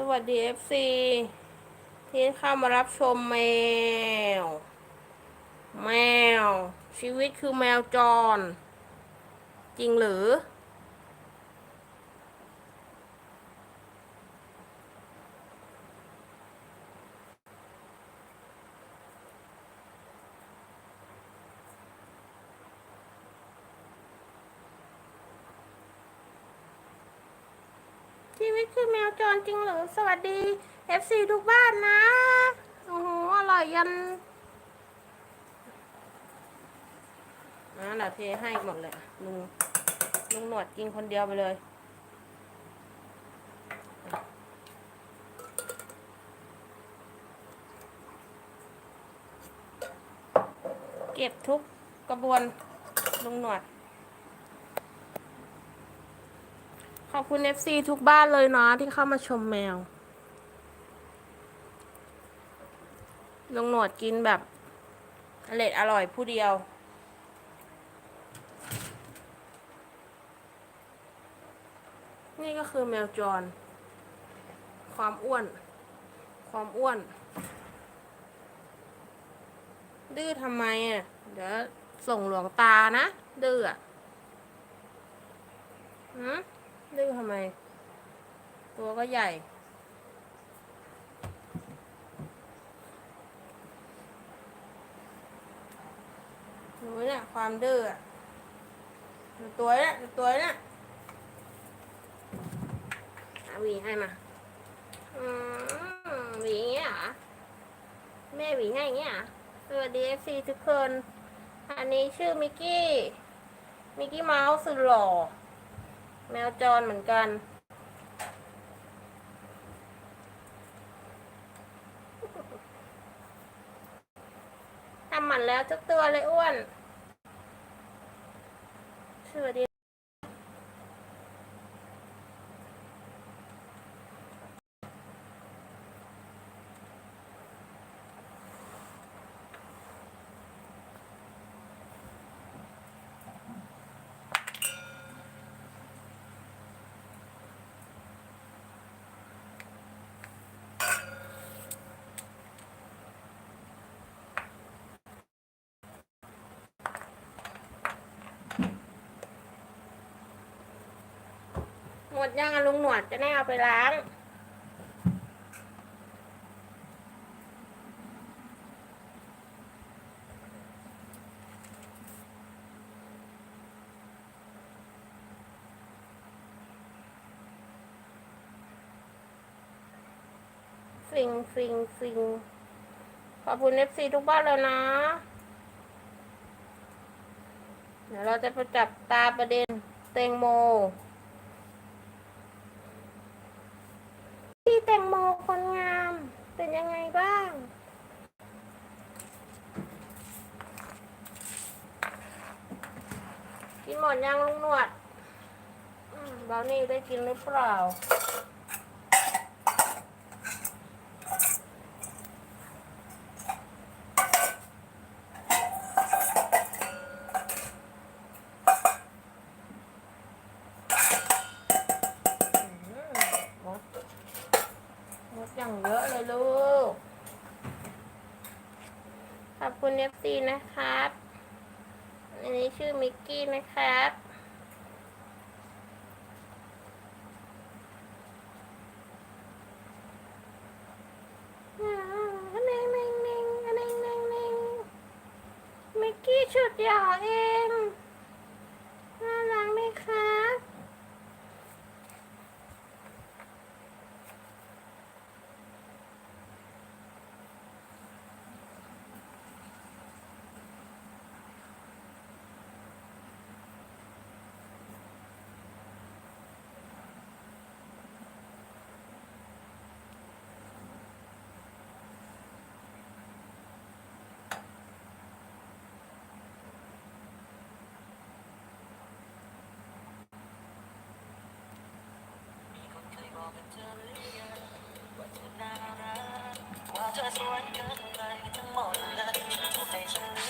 สวัสดี FC ที่เข้ามารับชมแมว แมว ชีวิตคือแมวจร จริงหรือ วิตคือแมวจรจริงหรือ สวัสดี FC ทุกบ้านนะ โอ้โห อร่อยยันนะเดี๋ยวเทให้หมดเลยลุงลุงหนวดกินคนเดียวไปเลยเก็บทุกกระบวนลุงหนวด ขอบคุณ FC ทุกบ้านเลยเนาะที่เข้ามาชมแมวลงหนวดกินแบบอร่อยอร่อยผู้เดียว นี่ก็คือแมวจร ความอ้วน ความอ้วน ดื้อทำไมอะ เดี๋ยวส่งหลวงตานะ ดื้ออะหืม ดื้อทำไม ตัวก็ใหญ่ หนูเนี่ยความดื้ออะดูตัวเนี่ยดูตัวเนี่ยหาวีให้มาอืมหวีอย่างเงี้ยเหรอ แม่หวีให้อย่างเงี้ยเหรอ สวัสดีเอฟซีทุกคน อันนี้ชื่อมิกกี้ มิกกี้เมาส์สุดหล่อ แมวจรเหมือนกัน ทำหมันแล้วทุกตัวเลยอ้วน สวัสดี ดยังลุงหนวดจะได้เอาไปล้าง ฟิงฟิงฟิงขอบคุณเอฟซีทุกบ้านเลยนะ เดี๋ยวเราจะไปจับตาประเด็นเตงโม แตงโมคนงามเป็นยังไงบ้าง กินหมดยังลุงหนวดเบานี่ได้กินหรือเปล่า อืมหมดหมด อย่างเยอะเลยลูก ขอบคุณเอฟซีนะครับ อันนี้ชื่อมิกกี้นะครับอ่าเน่งเน่งเน่งเน่งน่งเน่งมิกกี้ชุดหยอเอง ว่าเธอสวยเกินไปทั้งหมดเลยทำให้ฉัน